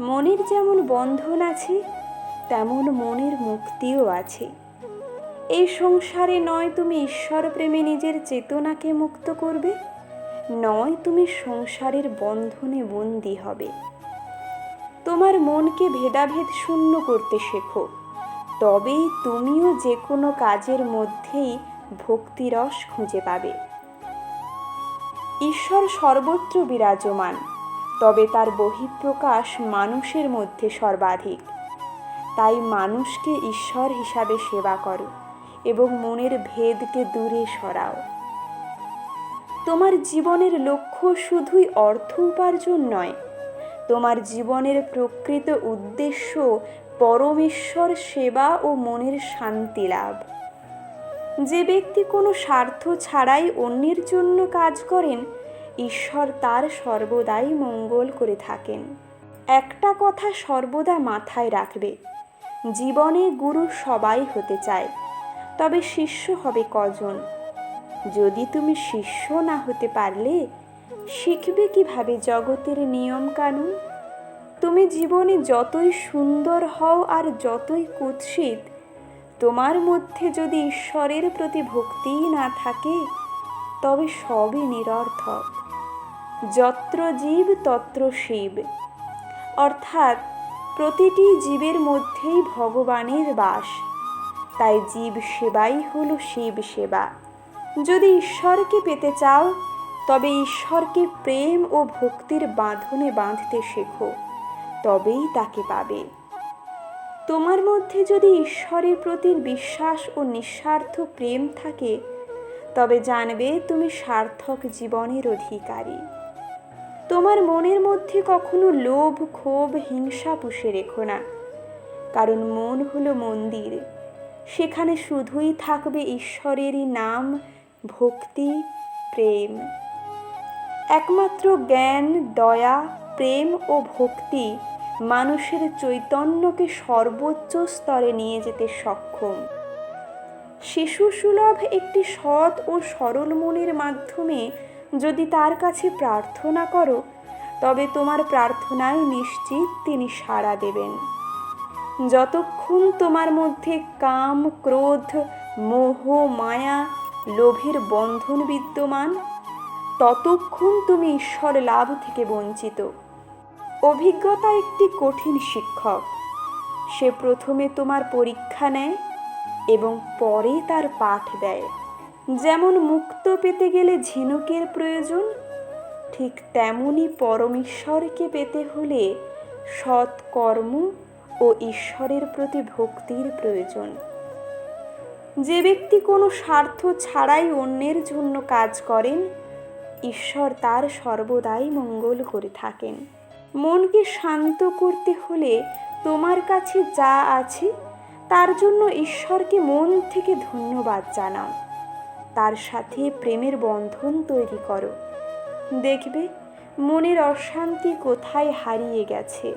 মনের যেমন বন্ধন আছে, তেমন মনের মুক্তিও আছে। এই সংসারে নয় তুমি ঈশ্বর প্রেমে নিজের চেতনাকে মুক্ত করবে, নয় তুমি সংসারের বন্ধনে বন্দী হবে। তোমার মনকে ভেদাভেদ শূন্য করতে শেখো তবেই তুমিও যে কোনো কাজের মধ্যেই ভক্তিরস খুঁজে পাবে। ঈশ্বর সর্বত্র বিরাজমান। তবে তার বহিঃপ্রকাশ মানুষের মধ্যে সর্বাধিক। তাই মানুষকে ঈশ্বর হিসাবে সেবা করো এবং মনের ভেদকে দূরে সরাও। তোমার জীবনের লক্ষ্য শুধুই অর্থ উপার্জন নয়, তোমার জীবনের প্রকৃত উদ্দেশ্য পরমেশ্বর সেবা ও মনের শান্তি লাভ। যে ব্যক্তি কোনো স্বার্থ ছাড়াই অন্যের জন্য কাজ করেন ঈশ্বর তার সর্বদাই মঙ্গল করে থাকেন। একটা কথা সর্বদা মাথায় রাখবে, জীবনে গুরু সবাই হতে চায়, তবে শিষ্য হবে কজন? যদি তুমি শিষ্য না হতে পারলে, শিখবে কীভাবে জগতের নিয়ম কানুন তুমি জীবনে যতই সুন্দর হও আর যতই কুৎসিত, তোমার মধ্যে যদি ঈশ্বরের প্রতি ভক্তিই না থাকে, তবে সবই নিরর্থক। যত্র জীব তত্র শিব। অর্থাৎ প্রতিটি জীবের মধ্যেই ভগবানের বাস। তাই জীব সেবাই হলো শিব সেবা। যদি ঈশ্বরকে পেতে চাও, তবে ঈশ্বরকে প্রেম ও ভক্তির বাঁধনে বাঁধতে শেখো, তবেই তাকে পাবে। তোমার মধ্যে যদি ঈশ্বরের প্রতি বিশ্বাস ও নিঃস্বার্থ প্রেম থাকে, তবে জানবে তুমি সার্থক জীবনের অধিকারী। তোমার মনের মধ্যে কখনো লোভ, ক্ষোভ, হিংসা পুষে রেখো না। কারণ মন হলো মন্দির। সেখানে শুধুই থাকবে ঈশ্বরেরই নাম, ভক্তি, প্রেম। একমাত্র জ্ঞান, দয়া, প্রেম ও ভক্তি মানুষের চৈতন্যকে সর্বোচ্চ স্তরে নিয়ে যেতে সক্ষম। শিশু সুলভ একটি সৎ ও সরল মনের মাধ্যমে যদি তার কাছে প্রার্থনা করো, তবে তোমার প্রার্থনায় নিশ্চিত তিনি সাড়া দেবেন। যতক্ষণ তোমার মধ্যে কাম, ক্রোধ, মোহ, মায়া, লোভের বন্ধন বিদ্যমান, ততক্ষণ তুমি ঈশ্বর লাভ থেকে বঞ্চিত। অভিজ্ঞতা একটি কঠিন শিক্ষক। সে প্রথমে তোমার পরীক্ষা নেয় এবং পরে তার পাঠ দেয়। যেমন মুক্ত পেতে গেলে ঝিনুকের প্রয়োজন, ঠিক তেমনি পরমেশ্বরকে পেতে হলে সৎ কর্ম ও ঈশ্বরের প্রতি ভক্তির প্রয়োজন। যে ব্যক্তি কোনো স্বার্থ ছাড়াই অন্যের জন্য কাজ করেন, ঈশ্বর তার সর্বদাই মঙ্গল করে থাকেন। মনকে শান্ত করতে হলে তোমার কাছে যা আছে, তার জন্য ঈশ্বরকে মন থেকে ধন্যবাদ জানাও। তার সাথে প্রেমের বন্ধন তৈরি করো। দেখবে মনের অশান্তি কোথায় হারিয়ে গেছে।